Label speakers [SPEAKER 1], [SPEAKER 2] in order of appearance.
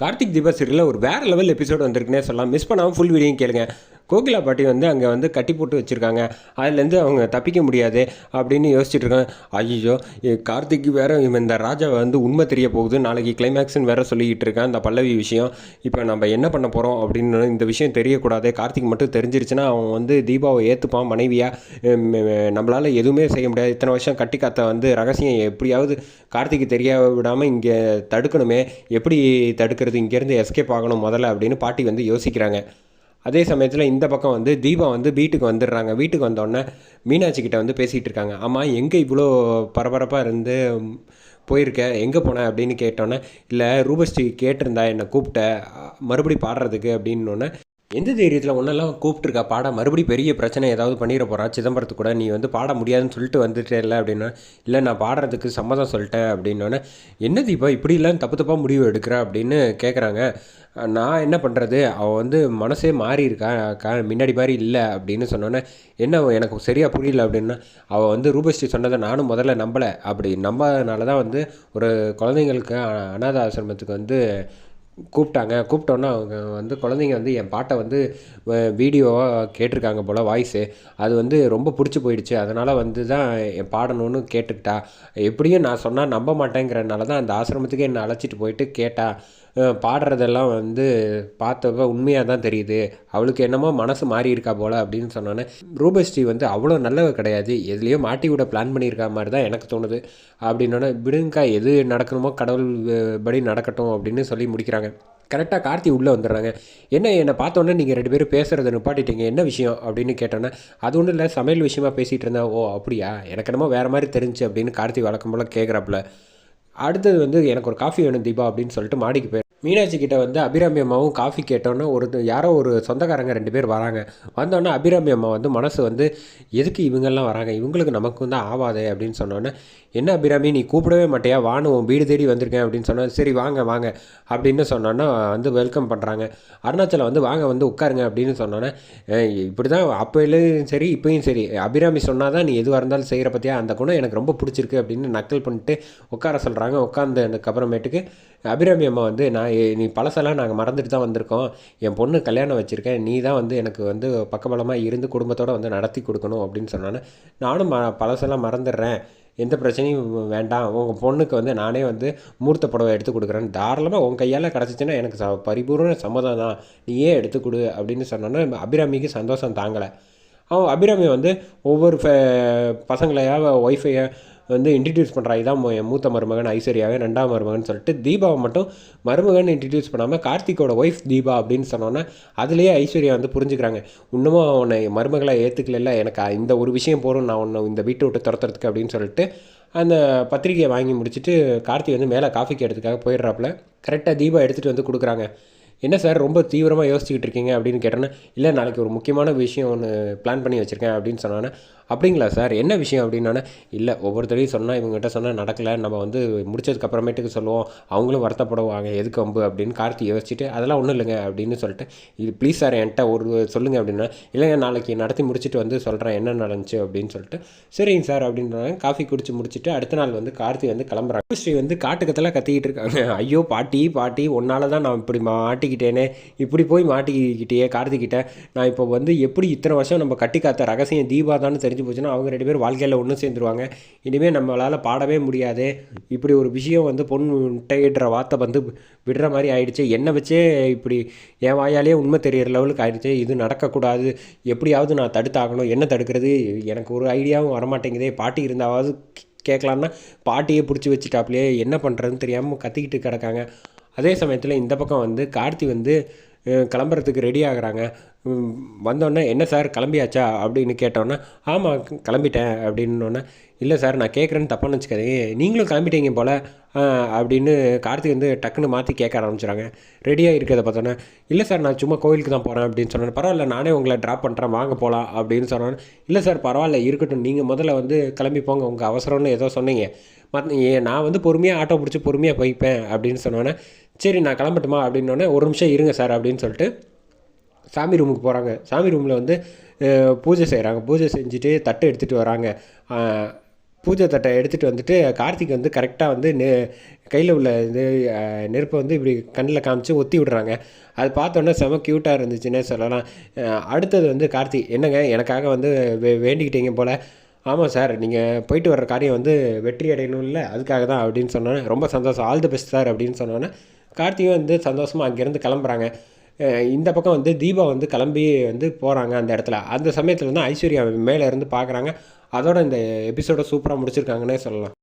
[SPEAKER 1] கார்த்திக் தீபா சீரியலில் ஒரு வேறு லெவல் எபிசோட் வந்திருக்குன்னே சொல்லலாம். மிஸ் பண்ணாமல் ஃபுல் வீடியோ கேளுங்க. கோகிலா பாட்டி வந்து அங்கே வந்து கட்டி போட்டு வச்சுருக்காங்க. அதுலேருந்து அவங்க தப்பிக்க முடியாது அப்படின்னு யோசிச்சுட்டு இருக்காங்க. ஐயோ கார்த்திக் வேற இவன் இந்த ராஜாவை வந்து உண்மை தெரிய போகுது. நாளைக்கு கிளைமேக்ஸ்னு வேற சொல்லிக்கிட்டு இருக்கான். அந்த பல்லவி விஷயம். இப்போ நம்ம என்ன பண்ண போகிறோம் அப்படின்னு இந்த விஷயம் தெரியக்கூடாது. கார்த்திக் மட்டும் தெரிஞ்சிருச்சுன்னா அவன் வந்து தீபாவை ஏற்றுப்பான் மனைவியாக நம்மளால் எதுவுமே செய்ய முடியாது. இத்தனை வருஷம் கட்டி காத்த வந்து ரகசியம் எப்படியாவது கார்த்திக் தெரிய விடாமல் இங்கே தடுக்கணுமே. எப்படி தடுக்கிறது? இங்கேருந்து எஸ்கேப் ஆகணும் முதல்ல அப்படின்னு பாட்டி வந்து யோசிக்கிறாங்க. அதே சமயத்தில் இந்த பக்கம் வந்து தீபா வந்து வீட்டுக்கு வந்துடுறாங்க. வீட்டுக்கு வந்தோடனே மீனாட்சி கிட்ட வந்து பேசிகிட்டு இருக்காங்க. ஆமாம் எங்கே இவ்வளோ பரபரப்பாக இருந்து போயிருக்க? எங்கே போன? அப்படின்னு கேட்டோன்னே இல்லை ரூபஸ்ரீ கேட்டிருந்தா என்னை கூப்பிட்ட. மறுபடி பாடுறதுக்கு அப்படின்னோடனே எந்த தைரியத்தில் ஒன்றெல்லாம் கூப்பிட்டுருக்கா? பாட மறுபடி பெரிய பிரச்சனை ஏதாவது பண்ணிட போகிறா சிதம்பரத்து கூட நீ வந்து பாட முடியாதுன்னு சொல்லிட்டு வந்துட்டே இல்லை அப்படின்னா இல்லை நான் பாடுறதுக்கு சம்மதம் சொல்லிட்டேன் அப்படின்னோடனே என்ன தீபா இப்படிலாம் தப்பு தப்பாக முடிவு எடுக்கிற? அப்படின்னு கேட்குறாங்க நான் என்ன பண்ணுறது அவள் வந்து மனசே மாறி இருக்கா? கா முன்னாடி மாதிரி இல்லை அப்படின்னு சொன்னோன்னே என்ன எனக்கு சரியாக புரியல அப்படின்னா அவள் வந்து ரூபஸ்ரீ சொன்னதை நானும் முதல்ல நம்பலை. அப்படி நம்பாதனால தான் வந்து ஒரு குழந்தைங்களுக்கு அனாத ஆசிரமத்துக்கு வந்து கூப்பிட்டாங்க. கூப்பிட்டோன்னே அவங்க வந்து குழந்தைங்க வந்து என் பாட்டை வந்து வீடியோவாக கேட்டிருக்காங்க போல் வாய்ஸு அது வந்து ரொம்ப பிடிச்சி போயிடுச்சு. அதனால் வந்து தான் என் பாடணும்னு கேட்டுக்கிட்டா. எப்படியும் நான் சொன்னால் நம்ப மாட்டேங்கிறனால தான் அந்த ஆசிரமத்துக்கே என்னை அழைச்சிட்டு போயிட்டு கேட்டா. பாடுறதெல்லாம் வந்து பார்த்தப்ப உண்மையாக தான் தெரியுது. அவளுக்கு என்னமோ மனசு மாறி இருக்கா போல் அப்படின்னு சொன்னோன்னே ரூபஸ்ரீ வந்து அவ்வளோ நல்லவ கிடையாது. எதுலேயோ மாட்டி விட பிளான் பண்ணியிருக்கா மாதிரி தான் எனக்கு தோணுது. அப்படின்னோடனே விடுங்கக்கா எது நடக்கணுமோ கடவுள் படி நடக்கட்டும் அப்படின்னு சொல்லி முடிக்கிறாங்க. கரெக்டாக கார்த்தி உள்ளே வந்துடுறாங்க. என்ன என்னை பார்த்தோன்னே நீங்கள் ரெண்டு பேரும் பேசுகிறத நிப்பாட்டிட்டீங்க? என்ன விஷயம்? அப்படின்னு கேட்டோன்னே அது ஒன்றும் இல்லை சமையல் விஷயமா பேசிகிட்டு இருந்தேன். ஓ அப்படியா? எனக்கு என்னமோ வேறு மாதிரி தெரிஞ்சு அப்படின்னு கார்த்தி வழக்கம் போல் கேட்குறாப்புல அடுத்தது வந்து எனக்கு ஒரு காஃபி வேணும் தீபா அப்படின்னு சொல்லிட்டு மாடிக்கு போய் மீனாட்சி கிட்ட வந்து அபிராமி அம்மாவும் காஃபி கேட்டோன்னே ஒரு யாரோ ஒரு சொந்தக்காரங்க ரெண்டு பேர் வராங்க. வந்தோன்னே அபிராமி அம்மா வந்து மனசு வந்து எதுக்கு இவங்கெல்லாம் வராங்க? இவங்களுக்கு நமக்கு வந்து ஆவாதே அப்படின்னு சொன்னோன்னே என்ன அபிராமி நீ கூப்பிடவே மாட்டியா? வானு உன் வீடு தேடி வந்திருக்கேன் அப்படின்னு சொன்னான் சரி வாங்க வாங்க அப்படின்னு சொன்னோன்னா வந்து வெல்கம் பண்ணுறாங்க அருணாச்சலம் வந்து வாங்க வந்து உட்காருங்க அப்படின்னு சொன்னோன்னே இப்படி தான் அப்போலேயும் சரி இப்போயும் சரி. அபிராமி சொன்னால் தான் நீ எதுவாக இருந்தாலும் செய்கிற பற்றியா அந்த குணம் எனக்கு ரொம்ப பிடிச்சிருக்கு அப்படின்னு நக்கல் பண்ணிட்டு உட்கார சொல்கிறாங்க உட்காந்ததுக்கு அப்புறமேட்டுக்கு அபிராமி அம்மா வந்து நான் நீ பழசெல்லாம் நாங்கள் மறந்துட்டு தான் வந்திருக்கோம். என் பொண்ணு கல்யாணம் வச்சுருக்கேன். நீ தான் வந்து எனக்கு வந்து பக்கபலமாக இருந்து குடும்பத்தோடு வந்து நடத்தி கொடுக்கணும் அப்படின்னு சொன்னோன்னே நானும் ம பழசெல்லாம் மறந்துடுறேன். எந்த பிரச்சனையும் வேண்டாம். உங்கள் பொண்ணுக்கு வந்து நானே வந்து மூர்த்த புடவை எடுத்து கொடுக்குறேன் தாராளமாக உன் கையால் கிடச்சிச்சின்னா எனக்கு ச பரிபூர்ண சம்மதம் தான். நீயே எடுத்து கொடு அப்படின்னு சொன்னோன்னே அபிராமிக்கு சந்தோஷம் தாங்கலை. அவன் அபிராமி வந்து ஒவ்வொரு ஃபே பசங்களையா ஒய்ஃபையை வந்து இன்ட்ரடியூஸ் பண்ணுறா இதான் என் மூத்த மருமகன் ஐஸ்வர்யாவே ரெண்டாம் மருமகன் சொல்லிட்டு தீபாவை மட்டும் மருமகன் இன்ட்ரடியூஸ் பண்ணாமல் கார்த்திக்கோட ஒய்ஃப் தீபா அப்படின்னு சொன்னோன்னே அதுலேயே ஐஸ்வர்யா வந்து புரிஞ்சுக்கிறாங்க. இன்னமும் அவனை மருமகளை ஏற்றுக்கல எனக்கு இந்த ஒரு விஷயம் போகிறோம் நான் உன்னை இந்த வீட்டை விட்டு துரத்துறதுக்கு அப்படின்னு சொல்லிட்டு அந்த பத்திரிக்கையை வாங்கி முடிச்சுட்டு கார்த்தி வந்து மேலே காஃபி கேட்டதுக்காக போயிடுறாப்புல. கரெக்டாக தீபா எடுத்துகிட்டு வந்து கொடுக்குறாங்க. என்ன சார் ரொம்ப தீவிரமாக யோசிச்சுக்கிட்டு இருக்கீங்க அப்படின்னு கேட்டோன்னே இல்லை நாளைக்கு ஒரு முக்கியமான விஷயம் ஒன்று பிளான் பண்ணி வச்சுருக்கேன் அப்படின்னு சொன்னோன்னே அப்படிங்களா சார்? என்ன விஷயம் அப்படின்னா இல்லை ஒவ்வொருத்தரையும் சொன்னால் இவங்ககிட்ட சொன்னால் நடக்கலை நம்ம வந்து முடிச்சதுக்கப்புறமேட்டுக்கு சொல்லுவோம் அவங்களும் வருத்தப்படுவாங்க எதுக்கு அம்பு அப்படின்னு கார்த்தி யோசிச்சுட்டு அதெல்லாம் ஒன்றும் இல்லைங்க அப்படின்னு சொல்லிட்டு இது ப்ளீஸ் சார் என்கிட்ட ஒரு சொல்லுங்கள் அப்படின்னா இல்லைங்க நாளைக்கு நடத்தி முடிச்சுட்டு வந்து சொல்கிறேன் என்ன நடந்துச்சு? அப்படின்னு சொல்லிட்டு சரிங்க சார் அப்படின்றாங்க. காஃபி குடிச்சு முடிச்சுட்டு அடுத்த நாள் வந்து கார்த்தி வந்து கிளம்புறாங்க ஸ்ரீ வந்து காட்டுக்கத்தெல்லாம் கத்திக்கிட்டு இருக்காங்க. ஐயோ பாட்டி பாட்டி உன்னால தான் நான் இப்படி மாட்டிக்கிட்டேனே இப்படி போய் மாட்டிக்கிட்டே கார்த்திக்கிட்ட நான் இப்போ வந்து எப்படி இத்தனை வருஷம் நம்ம கட்டி காத்த ரகசியம் தீபா தான் தெரிஞ்சு போச்சுன்னா அவங்க ரெண்டு பேரும் வாழ்க்கையில் ஒன்று சேர்ந்துருவாங்க. இனிமேல் நம்மளால் பாடவே முடியாது. இப்படி ஒரு விஷயம் வந்து பொண்ணு முட்டையிடுற வார்த்தை வந்து விடுற மாதிரி ஆயிடுச்சு. என்னை வச்சே இப்படி என் வாயாலே உண்மை தெரிகிற லெவலுக்கு ஆயிடுச்சு. இது நடக்கக்கூடாது. எப்படியாவது நான் தடுத்தாகணும். என்ன தடுக்கிறது? எனக்கு ஒரு ஐடியாவும் வரமாட்டேங்குதே. பாட்டி இருந்தாவது கேட்கலான்னா பாட்டியே பிடிச்சி வச்சுட்டாப்லையே. என்ன பண்ணுறதுன்னு தெரியாமல் கத்திக்கிட்டு கிடக்காங்க. அதே சமயத்தில் இந்த பக்கம் வந்து கார்த்தி வந்து கிளம்புறதுக்கு ரெடி ஆகுறாங்க. வந்தோடனே என்ன சார் கிளம்பியாச்சா? அப்படின்னு கேட்டோன்னே ஆமாம் கிளம்பிட்டேன். அப்படின்னோடனே இல்லை சார் நான் கேட்குறேன்னு தப்பான்னு வச்சுக்காதீங்க நீங்களும் கிளம்பிட்டீங்க போல். அப்படின்னு கார்த்திக் வந்து டக்குன்னு மாற்றி கேட்க ஆரம்பிச்சிடுறாங்க. ரெடியாக இருக்கிறத பார்த்தோன்னே இல்லை சார் நான் சும்மா கோயிலுக்கு தான் போகிறேன் அப்படின்னு சொன்னேன் பரவாயில்ல நானே உங்களை ட்ராப் பண்ணுறேன் வாங்க போகலாம் அப்படின்னு சொன்னேன் இல்லை சார் பரவாயில்ல இருக்கட்டும். நீங்கள் முதல்ல வந்து கிளம்பி போங்க. உங்கள் அவசரம்னு ஏதோ சொன்னீங்க. மற்ற நான் வந்து பொறுமையாக ஆட்டோ பிடிச்சி பொறுமையாக போய்ப்பேன். அப்படின்னு சொன்னோன்னே சரி நான் கிளம்பட்டுமா? அப்படின்னோடனே ஒரு நிமிஷம் இருங்க சார் அப்படின்னு சொல்லிட்டு சாமி ரூமுக்கு போகிறாங்க சாமி ரூமில் வந்து பூஜை செய்கிறாங்க பூஜை செஞ்சுட்டு தட்டு எடுத்துகிட்டு வராங்க. பூஜை தட்டை எடுத்துகிட்டு வந்துட்டு கார்த்திக் வந்து கரெக்டாக வந்து நெ கையில் உள்ள இது நெருப்பை வந்து இப்படி கண்ணில் காமிச்சு ஒத்தி விடுறாங்க. அது பார்த்தோன்னே செம க்யூட்டாக இருந்துச்சுன்னே சொல்லலாம். அடுத்தது வந்து கார்த்திக் என்னங்க எனக்காக வந்து வே வேண்டிக்கிட்டீங்க போல். ஆமாம் சார் நீங்கள் போயிட்டு வர்ற காரியம் வந்து வெற்றி அடையணும்ல அதுக்காக தான் அப்படின்னு சொன்னோன்னே ரொம்ப சந்தோஷம். ஆல் தி பெஸ்ட் சார் அப்படின்னு சொன்னோன்னே கார்த்தியும் வந்து சந்தோஷமாக அங்கேருந்து கிளம்புறாங்க. இந்த பக்கம் வந்து தீபா வந்து கிளம்பி வந்து போகிறாங்க அந்த இடத்துல. அந்த சமயத்தில் தான் ஐஸ்வர்யா மேலே இருந்து பார்க்குறாங்க அதோட இந்த எபிசோட சூப்பராக முடிச்சிருக்காங்கன்னே சொல்லலாம்.